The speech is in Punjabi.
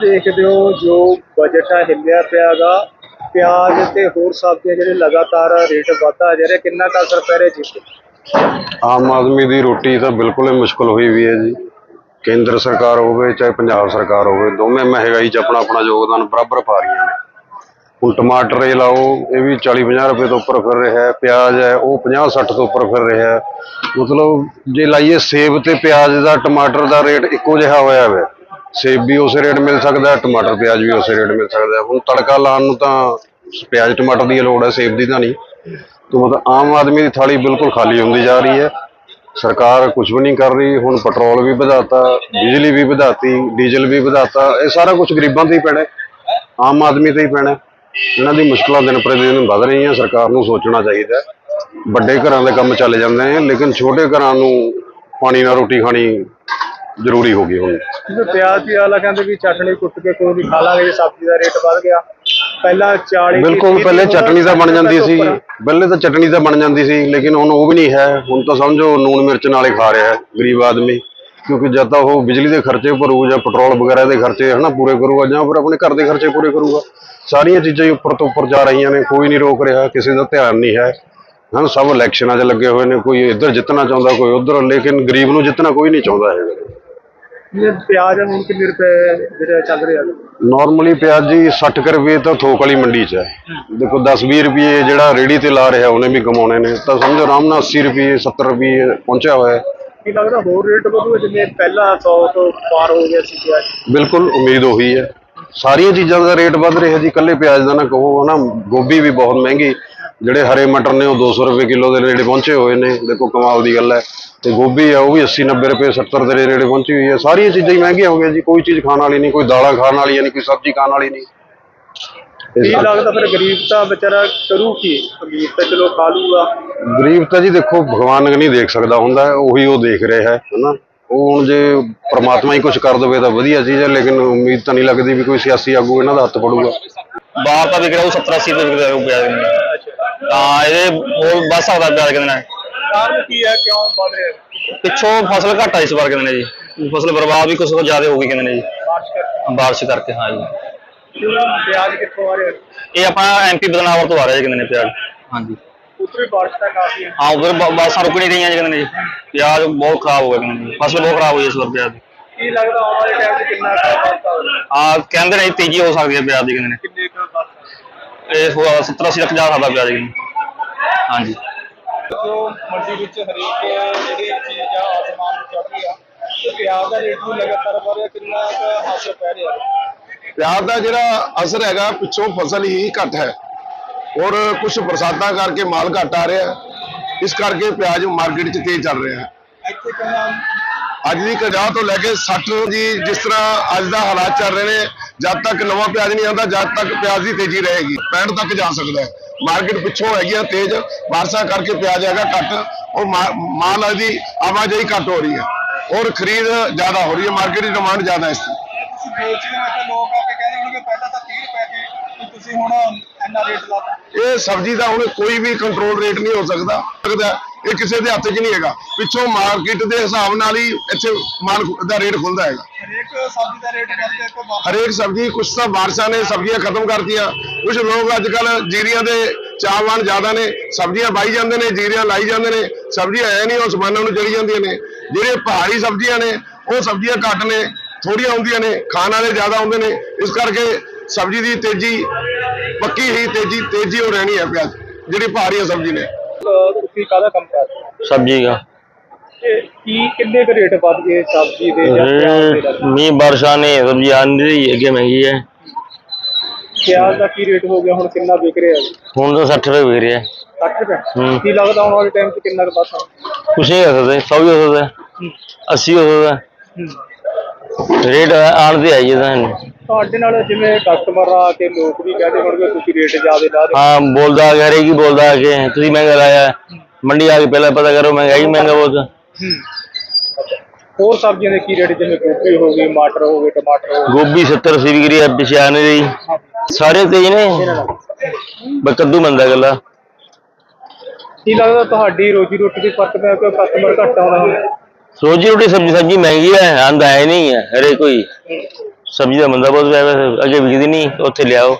ਦੇਖਦੇ ਹੋ ਜੋ ਬਜਟ ਆ, ਹਿੱਲਿਆ ਪਿਆਗਾ ਪਿਆਜ਼ ਤੇ ਹੋਰ ਸਬਜ਼ੀਆਂ ਜਿਹੜੇ ਲਗਾਤਾਰ ਰੇਟ ਵਧਦਾ ਜਾ ਰਿਹਾ, ਕਿੰਨਾ ਕੁ ਅਸਰ ਪੈ ਰਿਹਾ ਜੀ? ਆਮ ਆਦਮੀ ਦੀ ਰੋਟੀ ਤਾਂ ਬਿਲਕੁਲ ਹੀ ਮੁਸ਼ਕਲ ਹੋਈ ਵੀ ਹੈ ਜੀ। ਕੇਂਦਰ ਸਰਕਾਰ ਹੋਵੇ, ਚਾਹੇ ਪੰਜਾਬ ਸਰਕਾਰ ਹੋਵੇ, ਦੋਵੇਂ ਮਹਿੰਗਾਈ 'ਚ ਆਪਣਾ ਆਪਣਾ ਯੋਗਦਾਨ ਬਰਾਬਰ ਪਾ ਰਹੀਆਂ ਨੇ। ਹੁਣ ਟਮਾਟਰ ਇਹ ਲਾਓ, ਇਹ ਵੀ 40-50 ਰੁਪਏ ਤੋਂ ਉੱਪਰ ਫਿਰ ਰਿਹਾ ਹੈ। ਪਿਆਜ਼ ਹੈ, ਉਹ 50-60 ਤੋਂ ਉੱਪਰ ਫਿਰ ਰਿਹਾ ਹੈ। ਮਤਲਬ ਜੇ ਲਾਈਏ ਸੇਬ ਤੇ ਪਿਆਜ਼ ਦਾ, ਟਮਾਟਰ ਦਾ ਰੇਟ ਇੱਕੋ ਜਿਹਾ ਹੋਇਆ ਹੋਇਆ ਸੇਬ ਵੀ ਉਸੇ ਰੇਟ ਮਿਲ ਸਕਦਾ, ਟਮਾਟਰ, ਪਿਆਜ਼ ਵੀ ਉਸੇ ਰੇਟ ਮਿਲ ਸਕਦਾ। ਹੁਣ ਤੜਕਾ ਲਾਉਣ ਨੂੰ ਤਾਂ ਪਿਆਜ਼, ਟਮਾਟਰ ਦੀ ਲੋੜ ਹੈ, ਸੇਬ ਦੀ ਤਾਂ ਨਹੀਂ। ਤੋਂ ਮਤਲਬ ਆਮ ਆਦਮੀ ਦੀ ਥਾਲੀ ਬਿਲਕੁਲ ਖਾਲੀ ਹੁੰਦੀ ਜਾ ਰਹੀ ਹੈ। ਸਰਕਾਰ ਕੁਝ ਵੀ ਨਹੀਂ ਕਰ ਰਹੀ, ਹੁਣ ਪੈਟਰੋਲ ਵੀ ਵਧਾਤਾ, ਬਿਜਲੀ ਵੀ ਵਧਾਤੀ, ਡੀਜ਼ਲ ਵੀ ਵਧਾਤਾ, ਇਹ ਸਾਰਾ ਕੁਝ ਗਰੀਬਾਂ ਤੇ ਹੀ ਪੈਣਾ ਆਮ ਆਦਮੀ ਤੇ ਹੀ ਪੈਣਾ ਇਹਨਾਂ ਦੀ ਮੁਸ਼ਕਲਾਂ ਦਿਨ ਪ੍ਰਤੀ ਦਿਨ ਵੱਧ ਰਹੀਆਂ, ਸਰਕਾਰ ਨੂੰ ਸੋਚਣਾ ਚਾਹੀਦਾ ਵੱਡੇ ਘਰਾਂ ਦੇ ਕੰਮ ਚੱਲ ਜਾਂਦੇ ਨੇ, ਲੇਕਿਨ ਛੋਟੇ ਘਰਾਂ ਨੂੰ ਪਾਣੀ ਨਾਲ ਰੋਟੀ ਖਾਣੀ ਜ਼ਰੂਰੀ ਹੋ ਗਈ ਹੁਣ। ਜਿਵੇਂ ਪਿਆਜ਼ ਦੀ ਆਲਾ ਕਹਿੰਦੇ ਵੀ ਚਟਣੀ ਕੁੱਟ ਕੇ ਕੋਈ ਨਹੀਂ ਖਾ ਲਾਂਗੇ ਜੇ ਸਬਜ਼ੀ ਦਾ ਰੇਟ ਵੱਧ ਗਿਆ। ਪਹਿਲਾਂ 40 ਬਿਲਕੁਲ ਪਹਿਲੇ ਚਟਣੀ ਤਾਂ ਬਣ ਜਾਂਦੀ ਸੀ। ਪਹਿਲੇ ਤਾਂ ਚਟਣੀ ਤਾਂ ਬਣ ਜਾਂਦੀ ਸੀ ਲੇਕਿਨ ਹੁਣ ਉਹ ਵੀ ਨਹੀਂ ਹੈ। ਹੁਣ ਤਾਂ ਸਮਝੋ ਨੂਨ ਮਿਰਚ ਨਾਲ ਹੀ ਖਾ ਰਿਹਾ ਹੈ ਗਰੀਬ ਆਦਮੀ। ਕਿਉਂਕਿ ਜਦ ਤਾਂ ਉਹ ਬਿਜਲੀ ਦੇ ਖਰਚੇ ਭਰੂ ਜਾਂ ਪੈਟਰੋਲ ਵਗੈਰਾ ਦੇ ਖਰਚੇ ਹਨਾ ਪੂਰੇ ਕਰੂਗਾ ਜਾਂ ਫਿਰ ਆਪਣੇ ਘਰ ਦੇ ਖਰਚੇ ਪੂਰੇ ਕਰੂਗਾ। ਸਾਰੀਆਂ ਚੀਜ਼ਾਂ ਹੀ ਉੱਪਰ ਤੋਂ ਉੱਪਰ ਜਾ ਰਹੀਆਂ ਨੇ ਕੋਈ ਨਹੀਂ ਰੋਕ ਰਿਹਾ ਕਿਸੇ ਦਾ ਧਿਆਨ ਨਹੀਂ ਹੈ। ਹਨ ਸਭ ਇਲੈਕਸ਼ਨਾਂ 'ਚ ਲੱਗੇ ਹੋਏ ਨੇ ਕੋਈ ਇੱਧਰ ਜਿੱਤਣਾ ਚਾਹੁੰਦਾ ਕੋਈ ਉੱਧਰ ਲੇਕਿਨ ਗਰੀਬ ਨੂੰ ਜਿੱਤਣਾ ਕੋਈ ਨਹੀਂ ਚਾਹੁੰਦਾ ਹੈਗਾ। ਜਿਵੇਂ ਪਿਆਜ਼ ਹੁਣ ਕਿੰਨੇ ਰੁਪਏ ਜਿਹੜੇ ਚੱਲ ਰਹੇ ਨਾਰਮਲੀ ਪਿਆਜ਼ ਜੀ 60 ਕੁ ਰੁਪਏ ਤਾਂ ਥੋਕ ਵਾਲੀ ਮੰਡੀ 'ਚ ਹੈ। ਦੇਖੋ 10-20 ਰੁਪਏ ਜਿਹੜਾ ਰੇੜੀ ਤੇ ਲਾ ਰਿਹਾ ਉਹਨੇ ਵੀ ਕਮਾਉਣੇ ਨੇ। ਤਾਂ ਸਮਝੋ ਆਰਾਮ ਨਾਲ 80 ਰੁਪਏ 70 ਰੁਪਏ ਪਹੁੰਚਿਆ ਹੋਇਆ ਹੈ। ਕੀ ਲੱਗਦਾ ਹੋਰ ਰੇਟ ਵਧੂਗਾ ਜਿਵੇਂ ਪਹਿਲਾਂ 100 ਤੋਂ ਪਾਰ ਹੋ ਗਿਆ ਸੀ ਪਿਆਜ਼? ਬਿਲਕੁਲ ਉਮੀਦ ਉਹੀ ਹੈ। ਸਾਰੀਆਂ ਚੀਜ਼ਾਂ ਦਾ ਰੇਟ ਵੱਧ ਰਿਹਾ ਜੀ ਇਕੱਲੇ ਪਿਆਜ਼ ਦਾ ਨਾ ਕਹੋ ਹਨਾ ਗੋਭੀ ਵੀ ਬਹੁਤ ਮਹਿੰਗੀ। ਜਿਹੜੇ ਹਰੇ ਮਟਰ ਨੇ ਉਹ 200 ਰੁਪਏ ਕਿਲੋ ਦੇ ਨੇੜੇ ਪਹੁੰਚੇ ਹੋਏ ਨੇ। ਦੇਖੋ ਕਮਾਲ ਦੀ ਗੱਲ ਹੈ। ਤੇ ਗੋਭੀ ਆ ਉਹ ਵੀ 80 90 ਰੁਪਏ 70 ਦੇ ਨੇੜੇ ਪਹੁੰਚੀ ਹੋਈ ਹੈ ਸਾਰੀਆਂ ਚੀਜ਼ਾਂ ਹੀ ਮਹਿੰਗੀਆਂ ਹੋ ਗਈਆਂ ਜੀ ਕੋਈ ਚੀਜ਼ ਖਾਣ ਵਾਲੀ ਨਹੀਂ ਕੋਈ ਦਾਲਾਂ ਖਾਣ ਵਾਲੀ ਨਹੀਂ ਕੋਈ ਸਬਜ਼ੀ ਖਾਣ ਵਾਲੀ ਨਹੀਂ। ਲੱਗਦਾ ਫਿਰ ਗਰੀਬ ਤਾਂ ਵਿਚਾਰਾ ਕਰੂ ਕੀ? ਗਰੀਬ ਤਾਂ ਚਲੋ ਖਾ ਲੂਗਾ। ਗਰੀਬ ਤਾਂ ਜੀ ਦੇਖੋ ਭਗਵਾਨ ਨਹੀਂ ਦੇਖ ਸਕਦਾ ਹੁੰਦਾ ਉਹੀ ਉਹ ਦੇਖ ਰਿਹਾ ਹੈ ਹਨਾ। ਉਹ ਹੁਣ ਜੇ ਪ੍ਰਮਾਤਮਾ ਹੀ ਕੁਝ ਕਰ ਦੇਵੇ ਤਾਂ ਵਧੀਆ ਚੀਜ਼ ਹੈ ਲੇਕਿਨ ਉਮੀਦ ਤਾਂ ਨਹੀਂ ਲੱਗਦੀ ਵੀ ਕੋਈ ਸਿਆਸੀ ਆਗੂ ਇਹਨਾਂ ਦਾ ਹੱਥ ਪੜੂਗਾ ਬਾਹਰ ਤਾਂ ਵਿਕ ਰਿਹਾ ਉਹ 70 80 ਰੁਪਏ ਵਿਕ ਰਿਹਾ। ਤਾਂ ਇਹਦੇ ਹੋਰ ਵੱਧ ਸਕਦਾ ਪਿਆਜ਼ ਕਹਿੰਦੇ ਨੇ ਕਾਰਨ ਕੀ ਹੈ? ਕਿਉਂ ਵਧ ਰਿਹਾ? ਪਿੱਛੋਂ ਫਸਲ ਘੱਟ ਇਸ ਵਾਰ ਕਹਿੰਦੇ ਨੇ ਜੀ। ਫਸਲ ਬਰਬਾਦ ਵੀ ਕੁਝ ਜ਼ਿਆਦਾ ਹੋ ਗਈ ਕਹਿੰਦੇ ਨੇ ਜੀ। ਬਾਰਿਸ਼ ਕਰਕੇ। ਬਾਰਿਸ਼ ਕਰਕੇ ਹਾਂ ਜੀ। ਪਿਆਜ਼ ਕਿੱਥੋਂ ਆ ਰਿਹਾ? ਇਹ ਆਪਣਾ ਐਮਪੀ ਬਦਨਾਵਰ ਤੋਂ ਆ ਰਿਹਾ ਜੀ ਕਹਿੰਦੇ ਨੇ ਪਿਆਜ਼। ਹਾਂਜੀ ਉੱਤਰੀ ਬਾਰਿਸ਼ ਤਾਂ ਕਾਫੀ ਹੈ। ਹਾਂ ਉਧਰ ਬਾਸਾਂ ਰੁਕ ਨਹੀਂ ਰਹੀਆਂ ਜੀ ਕਹਿੰਦੇ ਨੇ ਜੀ। ਪਿਆਜ਼ ਬਹੁਤ ਖਰਾਬ ਹੋ ਗਿਆ ਕਹਿੰਦੇ ਨੇ ਫਸਲ ਬਹੁਤ ਖਰਾਬ ਹੋਈ ਇਸ ਵਾਰ ਪਿਆਜ਼ ਦੀ। ਕੀ ਲੱਗਦਾ ਆਉਣ ਵਾਲੇ ਟਾਈਮ 'ਚ ਕਿੰਨਾ ਕੁ ਵਾਧਾ ਹੋਊਗਾ ਆ ਕਹਿੰਦੇ ਨੇ ਜੀ ਤੇਜ਼ੀ ਹੋ ਸਕਦੀ ਹੈ ਪਿਆਜ਼ ਦੀ ਕਹਿੰਦੇ ਨੇ। ਕਿੰਨੇ ਕੁ ਵਾਧਾ ਇਹ 70 80 ਤੱਕ ਜਾ ਸਕਦਾ ਪਿਆਜ਼ ਜੀ। ਹਾਂਜੀ ਜੋ ਮੰਡੀ ਵਿੱਚ ਹਰੇਕ ਜਿਹੜੀ ਚੀਜ਼ ਆ ਆਸਮਾਨ ਨੂੰ ਚੜ੍ਹ ਰਹੀ ਆ ਤੇ ਪਿਆਜ਼ ਦਾ ਰੇਟ ਵੀ ਲਗਾਤਾਰ ਵਧ ਰਿਹਾ ਕਿੰਨਾ ਕੁ ਅਸਰ ਪੈ ਰਿਹਾ? ਪਿਆਜ਼ ਦਾ ਜਿਹੜਾ ਅਸਰ ਹੈਗਾ ਪਿੱਛੋਂ ਫਸਲ ਹੀ ਘੱਟ ਹੈ। ਔਰ ਕੁਝ ਬਰਸਾਤਾਂ ਕਰਕੇ ਮਾਲ ਘੱਟ ਆ ਰਿਹਾ। ਇਸ ਕਰਕੇ ਪਿਆਜ਼ ਮਾਰਕੀਟ 'ਚ ਤੇਜ਼ ਚੱਲ ਰਿਹਾ ਅੱਜ ਦੀ 50 ਤੋਂ ਲੈ ਕੇ 60 ਜੀ ਜਿਸ ਤਰ੍ਹਾਂ ਅੱਜ ਦਾ ਹਾਲਾਤ ਚੱਲ ਰਹੇ ਨੇ ਜਦ ਤੱਕ ਨਵਾਂ ਪਿਆਜ਼ ਨਹੀਂ ਆਉਂਦਾ ਜਦ ਤੱਕ ਪਿਆਜ਼ ਦੀ ਤੇਜ਼ੀ ਰਹੇਗੀ। 65 ਤੱਕ ਜਾ ਸਕਦਾ ਹੈ। ਮਾਰਕੀਟ ਪਿੱਛੋਂ ਹੈਗੀ ਆ, ਤੇਜ਼ ਬਾਰਸ਼ਾਂ ਕਰਕੇ ਪਿਆਜ਼ ਹੈਗਾ ਘੱਟ, ਉਹ ਮਾ- ਮਾਲ ਦੀ ਆਵਾਜਾਈ ਘੱਟ ਹੋ ਰਹੀ ਹੈ। ਔਰ ਖਰੀਦ ਜ਼ਿਆਦਾ ਹੋ ਰਹੀ ਹੈ, ਮਾਰਕੀਟ ਦੀ ਡਿਮਾਂਡ ਜ਼ਿਆਦਾ ਹੈ ਇਸ ਦੀ ਤੁਸੀਂ ਵੇਚਦੇ ਹੋ ਤਾਂ ਲੋਕ ਆ ਕੇ ਕਹਿੰਦੇ ਹੋਣਗੇ ਪਹਿਲਾਂ ਤਾਂ 30 ਰੁਪਏ ਸੀ ਤੇ ਇਹ ਸਬਜ਼ੀ ਦਾ ਹੁਣ ਕੋਈ ਵੀ ਕੰਟਰੋਲ ਰੇਟ ਨਹੀਂ ਹੋ ਸਕਦਾ। ਇਹ ਕਿਸੇ ਦੇ ਹੱਥ 'ਚ ਨਹੀਂ ਹੈਗਾ। ਪਿੱਛੋਂ ਮਾਰਕੀਟ ਦੇ ਹਿਸਾਬ ਨਾਲ ਹੀ ਇੱਥੇ ਮਾਲ ਦਾ ਰੇਟ ਖੁੱਲਦਾ ਹੈਗਾ। ਹਰੇਕ ਸਬਜ਼ੀ ਦਾ ਰੇਟ ਇੱਕ ਵਾਰ ਹਰੇਕ ਸਬਜ਼ੀ ਤਾਂ ਬਾਰਿਸ਼ਾਂ ਨੇ ਸਬਜ਼ੀਆਂ ਖਤਮ ਕਰਤੀਆਂ। ਕੁਝ ਲੋਕ ਅੱਜ ਕੱਲ ਜੀਰੀਆਂ ਦੇ ਚਾਹਵਾਨ ਜ਼ਿਆਦਾ ਨੇ ਸਬਜ਼ੀਆਂ ਬਾਈ ਜਾਂਦੇ ਨੇ ਜੀਰੀਆਂ ਲਾਈ ਜਾਂਦੇ ਨੇ। ਸਬਜ਼ੀਆਂ ਹੈ ਨਹੀਂ ਉਹ ਸਮਾਨਾਂ ਨੂੰ ਚੜੀ ਜਾਂਦੀਆਂ ਨੇ। ਜਿਹੜੇ ਪਹਾੜੀ ਸਬਜ਼ੀਆਂ ਨੇ ਉਹ ਸਬਜ਼ੀਆਂ ਘੱਟ ਨੇ ਥੋੜੀਆਂ ਹੁੰਦੀਆਂ ਨੇ ਖਾਣ ਵਾਲੇ ਜ਼ਿਆਦਾ ਹੁੰਦੇ ਨੇ। ਇਸ ਕਰਕੇ ਸਬਜ਼ੀ ਦੀ ਤੇਜ਼ੀ ਪੱਕੀ ਹੀ ਤੇਜ਼ੀ ਤੇਜ਼ੀ ਹੋ ਰਹਿਣੀ ਹੈ ਪਿਆਜ਼ ਜਿਹੜੀ ਪਹਾੜੀਆਂ ਸਬਜ਼ੀ ਨੇ। ਤੁਸੀਂ ਕਾਹਦਾ ਕੰਮ ਕਰਦੇ ਹੋ? ਸਬਜ਼ੀ ਦਾ। ਕੀ ਕਿੰਨੇ ਕੁ ਰੇਟ ਵੱਧ ਗਏ ਸਬਜ਼ੀ ਦੇ ਜਾਂ ਪਿਆਜ਼ ਦੇ ਮੀਂਹ ਬਰਸਾ ਨੇ ਸਬਜ਼ੀ ਆਂਦੀ ਰਹੀ ਅੱਗੇ ਮਹਿੰਗੀ ਹੈ। ਪਿਆਜ਼ ਦਾ ਕੀ ਰੇਟ ਹੋ ਗਿਆ ਹੁਣ ਕਿੰਨਾ ਵਿਕ ਰਿਹਾ ਜੀ? ਹੁਣ ਤਾਂ 60 ਰੁਪਏ ਵਿਕ ਰਿਹਾ। 60 ਰੁਪਏ? ਕੀ ਲੱਗਦਾ ਆਉਣ ਵਾਲੇ ਟਾਈਮ 'ਚ ਕਿੰਨਾ ਕੁ ਵੱਧ ਆਉਣਾ ਕੁਛ ਨਹੀਂ ਹੋ ਸਕਦਾ 100 ਵੀ ਹੋ ਸਕਦਾ 80 ਹੋ ਸਕਦਾ। ਰੇਟ ਆਣ ਤੇ ਆਈ ਜਾਂਦਾ ਤੁਹਾਡੇ ਨਾਲ ਜਿਵੇਂ ਕਸਟਮਰ ਆ ਕੇ ਲੋਕ ਵੀ ਕਹਿੰਦੇ ਹੋਣਗੇ ਤੁਸੀਂ ਰੇਟ ਜ਼ਿਆਦਾ ਲਾ ਰਹੇ ਹਾਂ। ਬੋਲਦਾ ਆ ਕੀ ਬੋਲਦਾ ਆ ਤੁਸੀਂ ਮਹਿੰਗਾ ਲਾਇਆ। ਹੈ। ਮੰਡੀ ਆ ਕੇ ਪਹਿਲਾਂ ਪਤਾ ਕਰੋ ਮਹਿੰਗਾਈ ਮਹਿੰਗਾ ਬਹੁਤ ਹੋ। ਹੋਰ ਸਬਜ਼ੀਆਂ ਦੇ ਕੀ ਰੇਟ ਜਿਵੇਂ ਗੋਭੀ ਹੋ ਗਈ ਮਟਰ ਹੋ ਗਏ ਟਮਾਟਰ ਹੋ ਗੋਭੀ 70 80 ਵਿਕ ਰਹੀ ਹੈ ਪਿਛੇ ਆ ਨਹੀਂ ਰਹੀ ਸਾਰੇ ਤੇਜ ਨੇ। ਬਸ ਕੱਦੂ ਮੰਦਾ ਗੱਲਾ ਕੀ ਲੱਗਦਾ ਤੁਹਾਡੀ ਰੋਜੀ ਰੋਟੀ ਦੀ ਫ਼ਰਕ ਪਿਆ ਕਿ ਕਸਟਮਰ ਘੱਟ ਆਉਂਦਾ ਹੁਣ ਰੋਜੀ ਰੋਟੀ ਸਬਜ਼ੀ ਸਬਜ਼ੀ ਮਹਿੰਗੀ ਹੈ ਆਂਦਾ ਹੈ ਨਹੀਂ ਹੈ ਹਰੇ ਕੋਈ। ਸਬਜ਼ੀ ਦਾ ਮੰਦਾ ਬਹੁਤ ਪਿਆ ਹੋਇਆ, ਅੱਗੇ ਵਿਕਦੀ ਨਹੀਂ ਉੱਥੇ ਲਿਆਓ।